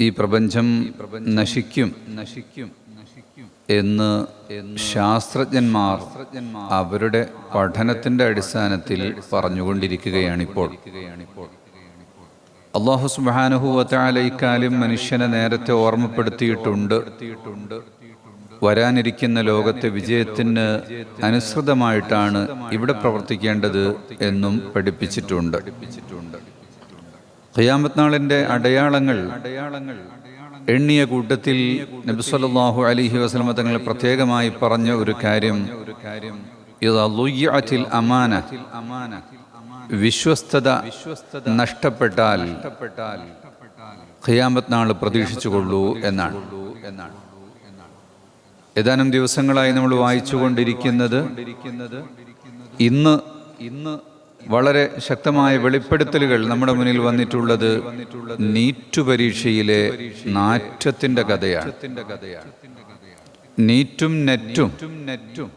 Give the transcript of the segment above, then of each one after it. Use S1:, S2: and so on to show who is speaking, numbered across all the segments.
S1: ഈ പ്രപഞ്ചം നശിക്കും നശിക്കും എന്ന് ശാസ്ത്രജ്ഞന്മാർ അവരുടെ പഠനത്തിന്റെ അടിസ്ഥാനത്തിൽ പറഞ്ഞുകൊണ്ടിരിക്കുകയാണിപ്പോൾ. അള്ളാഹു സുബാനുഹുവത്താല മനുഷ്യനെ നേരത്തെ ഓർമ്മപ്പെടുത്തിയിട്ടുണ്ട്. വരാനിരിക്കുന്ന ലോകത്തെ വിജയത്തിന് അനുസൃതമായിട്ടാണ് ഇവിടെ പ്രവർത്തിക്കേണ്ടത് എന്നും പഠിപ്പിച്ചിട്ടുണ്ട്. ഖിയാമത്ത് നാളിന്റെ അടയാളങ്ങൾ അടയാളങ്ങൾ എണ്ണിയ കൂട്ടത്തിൽ നബിസ്വല്ലാഹു അലിഹി വസ്ലമ തങ്ങൾ പ്രത്യേകമായി പറഞ്ഞ ഒരു കാര്യം. അമാന വിശ്വസ്തത നഷ്ടപ്പെട്ടാൽ ഖിയാമത്ത് നാൾ പ്രതീക്ഷിച്ചുകൊള്ളൂ എന്നാണ്. എന്നാണ് ഏതാനും ദിവസങ്ങളായി നമ്മൾ വായിച്ചുകൊണ്ടിരിക്കുന്നത് ഇന്ന് ഇന്ന് വളരെ ശക്തമായ വെളിപ്പെടുത്തലുകൾ നമ്മുടെ മുന്നിൽ വന്നിട്ടുള്ളത് നീറ്റു പരീക്ഷയിലെ നാറ്റത്തിന്റെ കഥയാണ്. നീറ്റും നെറ്റും. നെറ്റും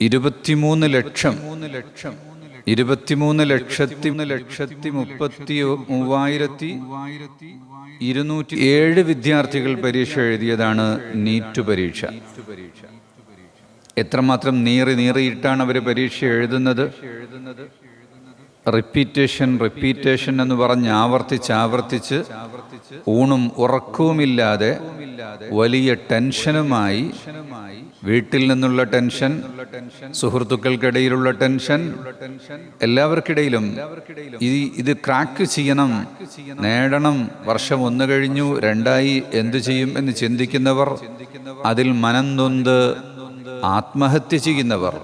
S1: ഇരുപത്തിമൂന്ന് ലക്ഷം. മൂന്ന് ലക്ഷം ഇരുപത്തിമൂന്ന് ലക്ഷത്തി ലക്ഷത്തി മുപ്പത്തി മൂവായിരത്തി ഇരുന്നൂറ്റി ഏഴ് വിദ്യാർത്ഥികൾ പരീക്ഷ എഴുതിയതാണ് നീറ്റ് പരീക്ഷ. എത്രമാത്രം നീറി നീറിയിട്ടാണ് അവർ പരീക്ഷ എഴുതുന്നത്? റിപ്പീറ്റേഷൻ റിപ്പീറ്റേഷൻ എന്ന് പറഞ്ഞ് ആവർത്തിച്ച് ആവർത്തിച്ച് ഊണും ഉറക്കവുമില്ലാതെ വലിയ ടെൻഷനുമായി വീട്ടിൽ നിന്നുള്ള ടെൻഷൻ സുഹൃത്തുക്കൾക്കിടയിലുള്ള ടെൻഷൻ എല്ലാവർക്കിടയിലും ഈ ഇത് ക്രാക്ക് ചെയ്യണം നേടണം വർഷം ഒന്ന് കഴിഞ്ഞു രണ്ടായി എന്തു ചെയ്യും എന്ന് ചിന്തിക്കുന്നവർ അതിൽ മനം നൊന്ത് ആത്മഹത്യ ചെയ്യുന്നവർ.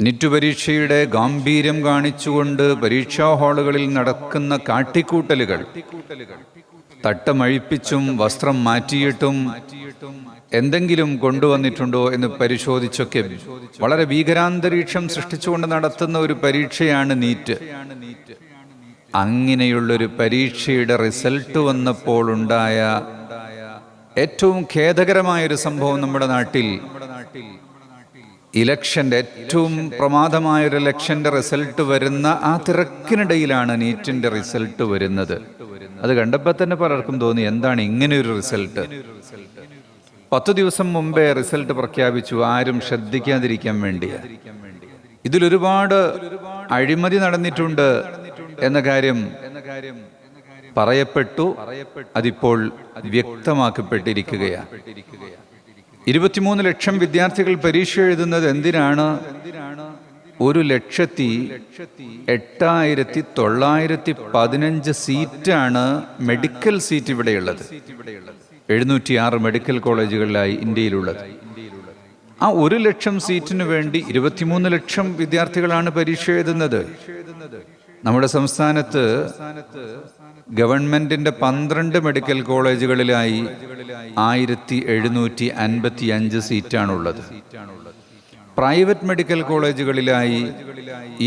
S1: നിറ്റു പരീക്ഷയുടെ ഗാംഭീര്യം കാണിച്ചുകൊണ്ട് പരീക്ഷാ ഹാളുകളിൽ നടക്കുന്ന കാട്ടിക്കൂട്ടലുകൾ തട്ടമഴിപ്പിച്ചും വസ്ത്രം മാറ്റിയിട്ടും എന്തെങ്കിലും കൊണ്ടുവന്നിട്ടുണ്ടോ എന്ന് പരിശോധിച്ചൊക്കെ വളരെ ഭീകരാന്തരീക്ഷം സൃഷ്ടിച്ചുകൊണ്ട് നടത്തുന്ന ഒരു പരീക്ഷയാണ് നീറ്റ്. അങ്ങനെയുള്ളൊരു പരീക്ഷയുടെ റിസൾട്ട് വന്നപ്പോൾ ഉണ്ടായ ഏറ്റവും ഖേദകരമായൊരു സംഭവം നമ്മുടെ നാട്ടിൽ. ഇലക്ഷന്റെ ഏറ്റവും പ്രമാദമായൊരു ഇലക്ഷന്റെ റിസൾട്ട് വരുന്ന ആ തിരക്കിനിടയിലാണ് നീറ്റിന്റെ റിസൾട്ട് വരുന്നത്. അത് കണ്ടപ്പോൾ തന്നെ പലർക്കും തോന്നി എന്താണ് ഇങ്ങനെ ഒരു റിസൾട്ട്? പത്തു ദിവസം മുമ്പേ റിസൾട്ട് പ്രഖ്യാപിച്ചു ആരും ശ്രദ്ധിക്കാതിരിക്കാൻ വേണ്ടി. ഇതിലൊരുപാട് അഴിമതി നടന്നിട്ടുണ്ട് എന്ന കാര്യം പറയപ്പെട്ടു അതിപ്പോൾ വ്യക്തമാക്കപ്പെട്ടിരിക്കുകയാണ്. ഇരുപത്തിമൂന്ന് ലക്ഷം വിദ്യാർത്ഥികൾ പരീക്ഷ എഴുതുന്നത് എന്തിനാണ്? ഒരു ലക്ഷത്തി എട്ടായിരത്തി തൊള്ളായിരത്തി പതിനഞ്ച് സീറ്റാണ് മെഡിക്കൽ സീറ്റ് ഇവിടെയുള്ളത്. എഴുന്നൂറ്റി ആറ് മെഡിക്കൽ കോളേജുകളിലായി ഇന്ത്യയിലുള്ളത്. ആ ഒരു ലക്ഷം സീറ്റിന് വേണ്ടി ഇരുപത്തിമൂന്ന് ലക്ഷം വിദ്യാർത്ഥികളാണ് പരീക്ഷ എഴുതുന്നത്. നമ്മുടെ സംസ്ഥാനത്ത് ഗവൺമെന്റിന്റെ പന്ത്രണ്ട് മെഡിക്കൽ കോളേജുകളിലായി ആയിരത്തി എഴുന്നൂറ്റി അൻപത്തി അഞ്ച് സീറ്റാണുള്ളത്. പ്രൈവറ്റ് മെഡിക്കൽ കോളേജുകളിലായി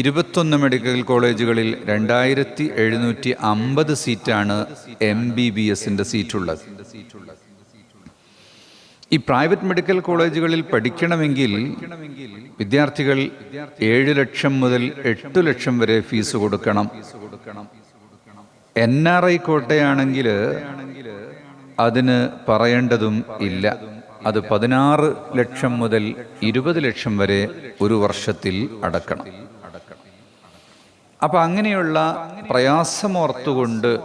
S1: ഇരുപത്തൊന്ന് മെഡിക്കൽ കോളേജുകളിൽ രണ്ടായിരത്തി എഴുന്നൂറ്റി അമ്പത് സീറ്റാണ് എം ബി ബി എസിന്റെ സീറ്റുള്ളത്. ഈ പ്രൈവറ്റ് മെഡിക്കൽ കോളേജുകളിൽ പഠിക്കണമെങ്കിൽ വിദ്യാർത്ഥികൾ ഏഴ് ലക്ഷം മുതൽ എട്ട് ലക്ഷം വരെ ഫീസ് കൊടുക്കണം. എൻ ആർ ഐ കോട്ടയാണെങ്കിൽ അതിന് പറയേണ്ടതും ഇല്ല. അത് പതിനാറ് ലക്ഷം മുതൽ ഇരുപത് ലക്ഷം വരെ ഒരു വർഷത്തിൽ അടക്കണം. അപ്പം അങ്ങനെയുള്ള പ്രയാസമോർത്തുകൊണ്ട്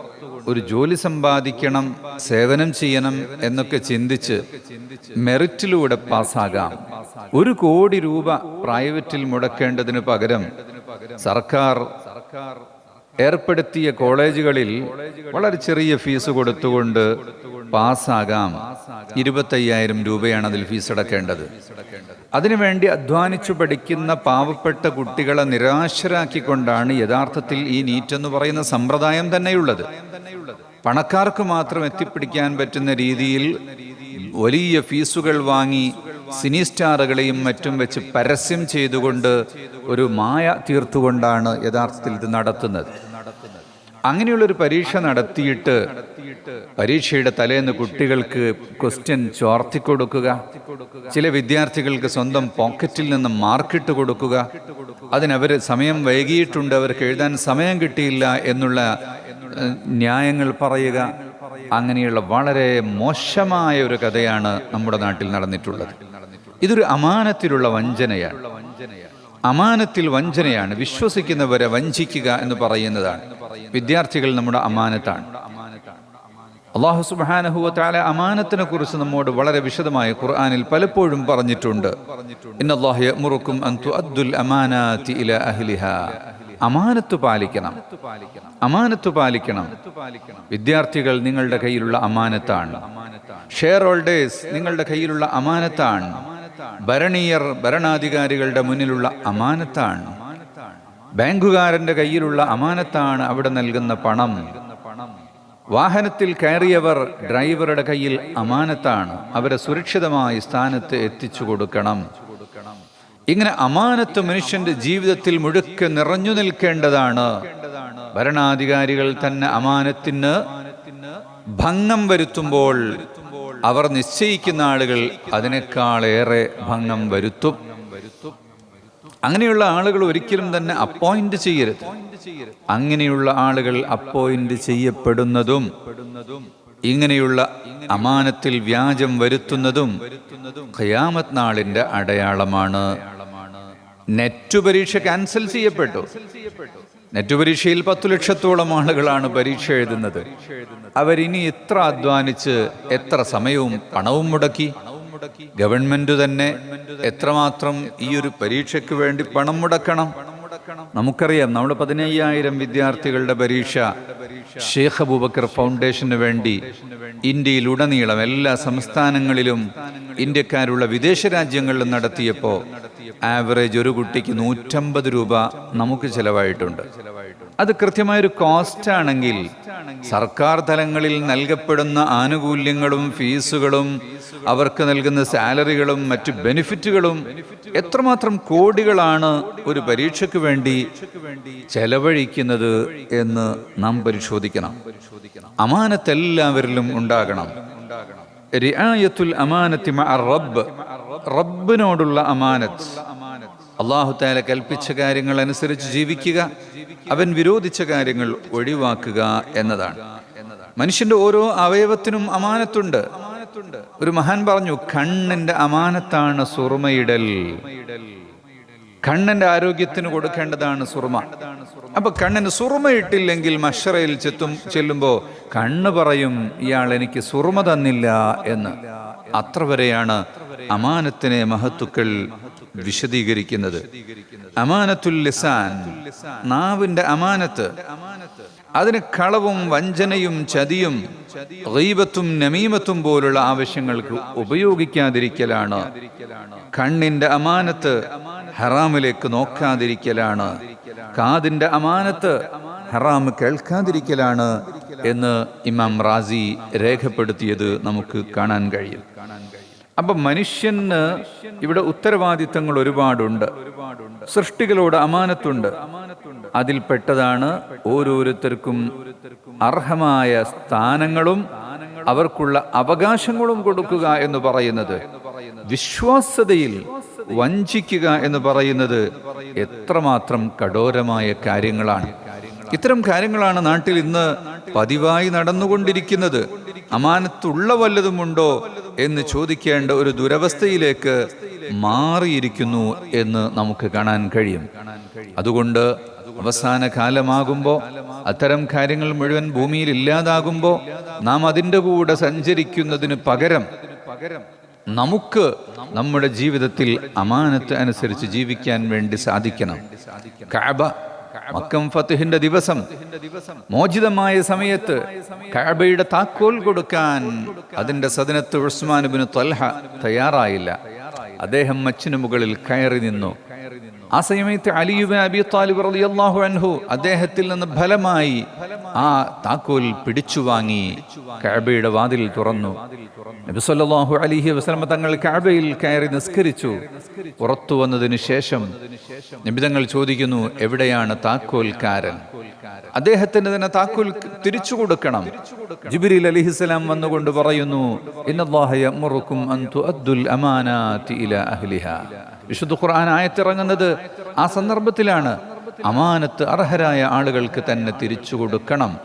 S1: ഒരു ജോലി സമ്പാദിക്കണം സേവനം ചെയ്യണം എന്നൊക്കെ ചിന്തിച്ച് മെറിറ്റിലൂടെ പാസ്സാകാം. ഒരു കോടി രൂപ പ്രൈവറ്റിൽ മുടക്കേണ്ടതിന് പകരം സർക്കാർ ഏർപ്പെടുത്തിയ കോളേജുകളിൽ വളരെ ചെറിയ ഫീസ് കൊടുത്തുകൊണ്ട് പാസ്സാകാം. ഇരുപത്തയ്യായിരം രൂപയാണ് അതിൽ ഫീസ് അടക്കേണ്ടത്. അതിനുവേണ്ടി അധ്വാനിച്ചു പഠിക്കുന്ന പാവപ്പെട്ട കുട്ടികളെ നിരാശരാക്കിക്കൊണ്ടാണ് യഥാർത്ഥത്തിൽ ഈ നീറ്റ് എന്ന് പറയുന്ന സമ്പ്രദായം തന്നെയുള്ളത്. പണക്കാർക്ക് മാത്രം എത്തിപ്പിടിക്കാൻ പറ്റുന്ന രീതിയിൽ വലിയ ഫീസുകൾ വാങ്ങി സിനി സ്റ്റാറുകളെയും മറ്റും വെച്ച് പരസ്യം ചെയ്തുകൊണ്ട് ഒരു മായ തീർത്തുകൊണ്ടാണ് യഥാർത്ഥത്തിൽ ഇത് നടത്തുന്നത്. അങ്ങനെയുള്ളൊരു പരീക്ഷ നടത്തിയിട്ട് പരീക്ഷയുടെ തലേന്ന് കുട്ടികൾക്ക് ക്വസ്റ്റ്യൻ ചോർത്തി കൊടുക്കുക ചില വിദ്യാർത്ഥികൾക്ക് സ്വന്തം പോക്കറ്റിൽ നിന്ന് മാർക്കിട്ട് കൊടുക്കുക അതിനവർ സമയം വൈകിയിട്ടുണ്ട് അവർക്ക് എഴുതാൻ സമയം കിട്ടിയില്ല എന്നുള്ള ന്യായങ്ങൾ പറയുക അങ്ങനെയുള്ള വളരെ മോശമായ ഒരു കഥയാണ് നമ്മുടെ നാട്ടിൽ നടന്നിട്ടുള്ളത്. ഇതൊരു അമാനത്തിലുള്ള വഞ്ചനയാണ്. അമാനത്തിൽ വഞ്ചനയാണ്. വിശ്വസിക്കുന്നവരെ വഞ്ചിക്കുക എന്ന് പറയുന്നതാണ്. വിദ്യാർത്ഥികൾ നമ്മുടെ അമാനത്താണ്. അള്ളാഹു സുബാനഹുല അമാനത്തിനെ കുറിച്ച് നമ്മോട് വളരെ വിശദമായി ഖുർആാനിൽ പലപ്പോഴും പറഞ്ഞിട്ടുണ്ട്. ഇന്നല്ലാഹു അമാനത്ത് പാലിക്കണം. അമാനത്ത് പാലിക്കണം. വിദ്യാർത്ഥികൾ നിങ്ങളുടെ കയ്യിലുള്ള അമാനത്താണ്. ഷെയർ ഹോൾഡേഴ്സ് നിങ്ങളുടെ കയ്യിലുള്ള അമാനത്താണ്. ഭരണീയർ ഭരണാധികാരികളുടെ മുന്നിലുള്ള അമാനത്താണ്. ബാങ്കുകാരന്റെ കയ്യിലുള്ള അമാനത്താണ് അവിടെ നൽകുന്ന പണം. വാഹനത്തിൽ കയറിയവർ ഡ്രൈവറുടെ കയ്യിൽ അമാനത്താണ്. അവരെ സുരക്ഷിതമായി സ്ഥാനത്ത് എത്തിച്ചു കൊടുക്കണം. ഇങ്ങനെ അമാനത്ത് മനുഷ്യന്റെ ജീവിതത്തിൽ മുഴുക്കെ നിറഞ്ഞു നിൽക്കേണ്ടതാണ്. ഭരണാധികാരികൾ തന്നെ അമാനത്തിന് ഭംഗം വരുത്തുമ്പോൾ അവർ നിശ്ചയിക്കുന്ന ആളുകൾ അതിനേക്കാളേറെ ഭംഗം വരുത്തും. അങ്ങനെയുള്ള ആളുകൾ ഒരിക്കലും തന്നെ അപ്പോയിന്റ് ചെയ്യരുത്. അങ്ങനെയുള്ള ആളുകൾ അപ്പോയിന്റ് ചെയ്യപ്പെടുന്നതും ഇങ്ങനെയുള്ള അമാനത്തിൽ വ്യാജം വരുത്തുന്നതും ഖയാമത് നാളിന്റെ അടയാളമാണ്. നെറ്റ് പരീക്ഷ ക്യാൻസൽ ചെയ്യപ്പെട്ടു. നെറ്റ് പരീക്ഷയിൽ പത്തു ലക്ഷത്തോളം ആളുകളാണ് പരീക്ഷ എഴുതുന്നത്. അവരിനി എത്ര അധ്വാനിച്ച് എത്ര സമയവും പണവും മുടക്കി? ഗവൺമെന്റ് തന്നെ എത്രമാത്രം ഈ ഒരു പരീക്ഷയ്ക്ക് വേണ്ടി പണം മുടക്കണം? നമുക്കറിയാം നമ്മുടെ പതിനയ്യായിരം വിദ്യാർത്ഥികളുടെ പരീക്ഷ ഷേഖ് അബൂബക്കർ ഫൗണ്ടേഷന് വേണ്ടി ഇന്ത്യയിലുടനീളം എല്ലാ സംസ്ഥാനങ്ങളിലും ഇന്ത്യക്കാരുള്ള വിദേശ രാജ്യങ്ങളിലും നടത്തിയപ്പോൾ ആവറേജ് ഒരു കുട്ടിക്ക് നൂറ്റമ്പത് രൂപ നമുക്ക് ചെലവായിട്ടുണ്ട്. അത് കൃത്യമായൊരു കോസ്റ്റ് ആണെങ്കിൽ സർക്കാർ തലങ്ങളിൽ നൽകപ്പെടുന്ന ആനുകൂല്യങ്ങളും ഫീസുകളും അവർക്ക് നൽകുന്ന സാലറികളും മറ്റ് ബെനിഫിറ്റുകളും എത്രമാത്രം കോടികളാണ് ഒരു പരീക്ഷയ്ക്ക് വേണ്ടി ചെലവഴിക്കുന്നത് എന്ന് നാം പരിശോധിക്കണം. അമാനത്ത് എല്ലാവരിലും ഉണ്ടാകണം. റിയായത്തുൽ അമാനത്തി റബ്ബ്. റബ്ബിനോടുള്ള അമാനത്ത്. അള്ളാഹു താല കൽപ്പിച്ച കാര്യങ്ങൾ അനുസരിച്ച് ജീവിക്കുക അവൻ വിരോധിച്ച കാര്യങ്ങൾ ഒഴിവാക്കുക എന്നതാണ്. മനുഷ്യന്റെ ഓരോ അവയവത്തിനും അമാനത്തുണ്ട്. ഒരു മഹാൻ പറഞ്ഞു കണ്ണിന്റെ അമാനത്താണ് സുറുമയിടൽ. കണ്ണന്റെ ആരോഗ്യത്തിന് കൊടുക്കേണ്ടതാണ് സുറുമ. അപ്പൊ കണ്ണിന് സുറുമ ഇട്ടില്ലെങ്കിൽ മഷറയിൽ ചെത്തും ചെല്ലുമ്പോ കണ്ണ് പറയും ഇയാൾ എനിക്ക് സുറുമ തന്നില്ല എന്ന്. അത്ര വരെയാണ് അമാനത്തിനെ മഹത്തുക്കൾ വിശദീകരിക്കുന്നത്. അമാനത്തുൽ ലിസാൻ നാവിന്റെ അമാനത്ത്. അതിന് കളവും വഞ്ചനയും ചതിയും റീബത്തും നമീമത്തും പോലുള്ള ആവശ്യങ്ങൾക്ക് ഉപയോഗിക്കാതിരിക്കലാണ്. കണ്ണിന്റെ അമാനത്ത് ഹറാമിലേക്ക് നോക്കാതിരിക്കലാണ്. കാതിന്റെ അമാനത്ത് ഹറാം കേൾക്കാതിരിക്കലാണ് എന്ന് ഇമാം റാസി രേഖപ്പെടുത്തിയത് നമുക്ക് കാണാൻ കഴിയും. അപ്പൊ മനുഷ്യന് ഇവിടെ ഉത്തരവാദിത്തങ്ങൾ ഒരുപാടുണ്ട്. സൃഷ്ടികളോട് അമാനത്തുണ്ട്. അതിൽ പെട്ടതാണ് ഓരോരുത്തർക്കും അർഹമായ സ്ഥാനങ്ങളും അവർക്കുള്ള അവകാശങ്ങളും കൊടുക്കുക എന്ന് പറയുന്നത്. വിശ്വാസതയിൽ വഞ്ചിക്കുക എന്ന് പറയുന്നത് എത്രമാത്രം കഠോരമായ കാര്യങ്ങളാണ്. ഇത്തരം കാര്യങ്ങളാണ് നാട്ടിൽ ഇന്ന് പതിവായി നടന്നുകൊണ്ടിരിക്കുന്നത്. അമാനത്തുള്ള വല്ലതുമുണ്ടോ? എന്ന് ചോദിക്കേണ്ട ഒരു ദുരവസ്ഥയിലേക്ക് മാറിയിരിക്കുന്നു എന്ന് നമുക്ക് കാണാൻ കഴിയും. അതുകൊണ്ട് അവസാന കാലമാകുമ്പോൾ അത്തരം കാര്യങ്ങൾ മുഴുവൻ ഭൂമിയിൽ ഇല്ലാതാകുമ്പോൾ നാം അതിന്റെ കൂടെ സഞ്ചരിക്കുന്നതിന് പകരം നമുക്ക് നമ്മുടെ ജീവിതത്തിൽ അമാനത്ത് അനുസരിച്ച് ജീവിക്കാൻ വേണ്ടി സാധിക്കണം. കാബ മക്കം ഫത്തുഹിന്റെ ദിവസം മോചിതമായ സമയത്ത് കാബയുടെ താക്കോൽ കൊടുക്കാൻ അതിന്റെ സദനത്ത് ഉസ്മാനുബിന് ത്വൽഹ തയ്യാറായില്ല. അദ്ദേഹം മച്ചിനു മുകളിൽ കയറി നിന്നു. ആ സമയത്ത് അലിയുബിൻ അബി താലിബ് റളിയല്ലാഹു അൻഹു അദ്ദേഹത്തിൽ നിന്ന് ഫലമായി ആ താക്കോൽ പിടിച്ചു വാങ്ങി കാബയുടെ വാതിൽ തുറന്നു. നബിസ്വല്ലാഹു അലിഹി വസ്ലമ തങ്ങൾ കാബയിൽ കയറി നിസ്കരിച്ചു. പുറത്തു വന്നതിന് ശേഷം നിബിതങ്ങൾ ചോദിക്കുന്നു എവിടെയാണ് താക്കോൽക്കാരൻ? അദ്ദേഹത്തിന് തന്നെ താക്കോൽ തിരിച്ചു കൊടുക്കണം. ജിബിരിൽ അലിഹിസ്സലാം വന്നുകൊണ്ട് പറയുന്നു ഇന്നല്ലാഹ യഅ്മുറുക്കും അൻ തുഅദ്ദുൽ അമാനാതി ഇലാ അഹ്ലിഹാ. വിശുദ്ധ ഖുർആൻ ആയത്തിറങ്ങുന്നത് ആ സന്ദർഭത്തിലാണ്. അമാനത്ത് അർഹരായ ആളുകൾക്ക് തന്നെ തിരിച്ചു കൊടുക്കണം.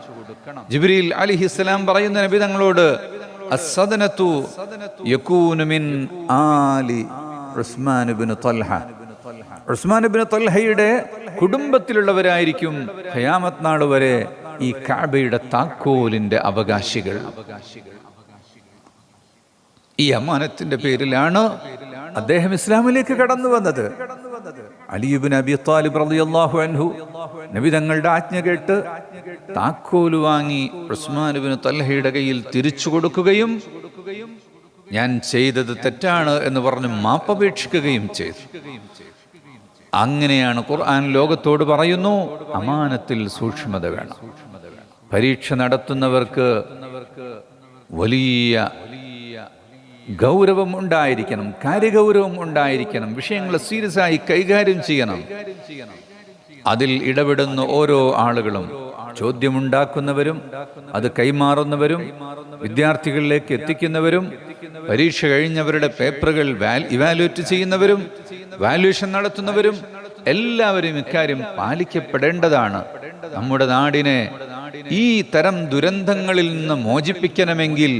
S1: ജിബ്രീൽ അലിഹിസ്സലാം പറയുന്ന നബി തങ്ങളോട് അസ്സദനത്തു യകൂനു മിൻ ആലി ഉസ്മാൻ ഇബ്നു തൽഹ. ഉസ്മാൻ ഇബ്നു തൽഹയുടെ കുടുംബത്തിലുള്ളവരായിരിക്കും ഖയാമത്ത് നാൾ വരെ ഈ കാബയുടെ താക്കോലിന്റെ അവകാശികൾ. ഈ അമാനത്തിന്റെ പേരിലാണ് അദ്ദേഹം ഇസ്ലാമിലേക്ക് കടന്നു വന്നത്. അലിയുബിൻ അബി താലിബ് റളിയല്ലാഹു അൻഹു നബി തങ്ങളുടെ ആജ്ഞ കേട്ട് താക്കോൽ വാങ്ങി ഉസ്മാനുബിന് തല്ലഹയുടെ കയ്യിൽ തിരിച്ചു കൊടുക്കുകയും ഞാൻ ചെയ്തത് തെറ്റാണ് എന്ന് പറഞ്ഞ് മാപ്പപേക്ഷിക്കുകയും ചെയ്തു. അങ്ങനെയാണ് ഖുർആൻ ലോകത്തോട് പറയുന്നു അമാനത്തിൽ സൂക്ഷ്മത വേണം. പരീക്ഷ നടത്തുന്നവർക്ക് വലിയ ഗൗരവം ഉണ്ടായിരിക്കണം കാര്യഗൗരവം ഉണ്ടായിരിക്കണം വിഷയങ്ങൾ സീരിയസ് ആയി കൈകാര്യം ചെയ്യണം. അതിൽ ഇടപെടുന്ന ഓരോ ആളുകളും ചോദ്യമുണ്ടാക്കുന്നവരും അത് കൈമാറുന്നവരും വിദ്യാർത്ഥികളിലേക്ക് എത്തിക്കുന്നവരും പരീക്ഷ കഴിഞ്ഞവരുടെ പേപ്പറുകൾ ഇവാലുവേറ്റ് ചെയ്യുന്നവരും വാല്യുവേഷൻ നടത്തുന്നവരും എല്ലാവരും ഇക്കാര്യം പാലിക്കപ്പെടേണ്ടതാണ്. നമ്മുടെ നാടിനെ ഈ തരം ദുരന്തങ്ങളിൽ നിന്ന് മോചിപ്പിക്കണമെങ്കിൽ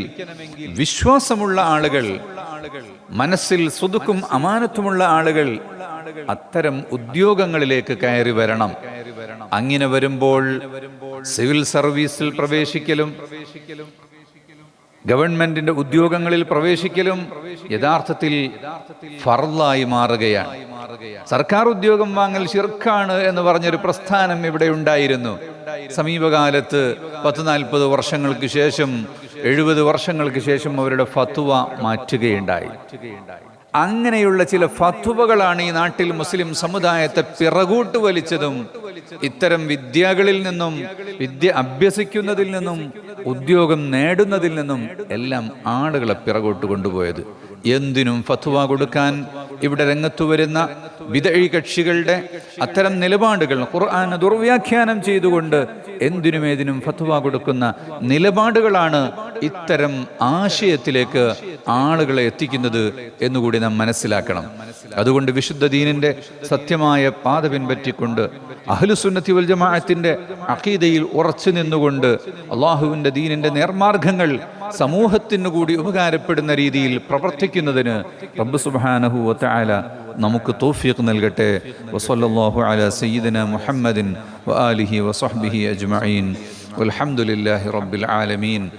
S1: വിശ്വാസമുള്ള ആളുകൾ മനസ്സിൽ സുതുക്കും അമാനത്തുമുള്ള ആളുകൾ അത്തരം ഉദ്യോഗങ്ങളിലേക്ക് കയറി വരണം. അങ്ങനെ വരുമ്പോൾ സിവിൽ സർവീസിൽ പ്രവേശിക്കലും ഗവൺമെന്റിന്റെ ഉദ്യോഗങ്ങളിൽ പ്രവേശിക്കലും യഥാർത്ഥത്തിൽ ഫർലായി മാറുകയാണ്. സർക്കാർ ഉദ്യോഗം വാങ്ങൽ ശിർക്കാണ് എന്ന് പറഞ്ഞൊരു പ്രസ്ഥാനം ഇവിടെ ഉണ്ടായിരുന്നു. സമീപകാലത്ത് പത്ത് നാൽപ്പത് വർഷങ്ങൾക്ക് ശേഷം എഴുപത് വർഷങ്ങൾക്ക് ശേഷം അവരുടെ ഫത്വ മാറ്റുകയുണ്ടായി. അങ്ങനെയുള്ള ചില ഫത്വകളാണ് ഈ നാട്ടിൽ മുസ്ലിം സമുദായത്തെ പിറകൂട്ട് വലിച്ചതും ഇത്തരം വിദ്യകളിൽ നിന്നും വിദ്യ അഭ്യസിക്കുന്നതിൽ നിന്നും ഉദ്യോഗം നേടുന്നതിൽ നിന്നും എല്ലാം ആളുകളെ പിറകോട്ട് കൊണ്ടുപോയത്. എന്തിനും ഫത്വ കൊടുക്കാൻ ഇവിടെ രംഗത്തു വരുന്ന വിതഴി കക്ഷികളുടെ അത്തരം നിലപാടുകൾ ഖുർആൻ ദുർവ്യാഖ്യാനം ചെയ്തുകൊണ്ട് എന്തിനും ഏതിനും ഫത്വ കൊടുക്കുന്ന നിലപാടുകളാണ് ഇത്തരം ആശയത്തിലേക്ക് ആളുകളെ എത്തിക്കുന്നത് എന്നുകൂടി നാം മനസ്സിലാക്കണം. അതുകൊണ്ട് വിശുദ്ധ ദീനിന്റെ സത്യമായ പാത പിൻപറ്റിക്കൊണ്ട് അഹ്ലുസുന്നത്തി വൽ ജമാഅത്തിന്റെ അഖീദയിൽ ഉറച്ചു നിന്നുകൊണ്ട് അള്ളാഹുവിന്റെ ദീനിന്റെ നേർമാർഗങ്ങൾ സമൂഹത്തിന് കൂടി ഉപകാരപ്പെടുന്ന രീതിയിൽ പ്രവർത്തിക്കുന്നതിന് റബ്ബ് സുബ്ഹാനഹു വതആല നമുക്ക് തോഫിയക്ക് നൽകട്ടെ. വസല്ലല്ലാഹു അലാ സയ്യിദിന മുഹമ്മദിൻ വ വആലിഹി വസഹ്ബിഹി അജ്മഈൻ. വൽഹംദുലില്ലാഹി റബ്ബിൽ ആലമീൻ.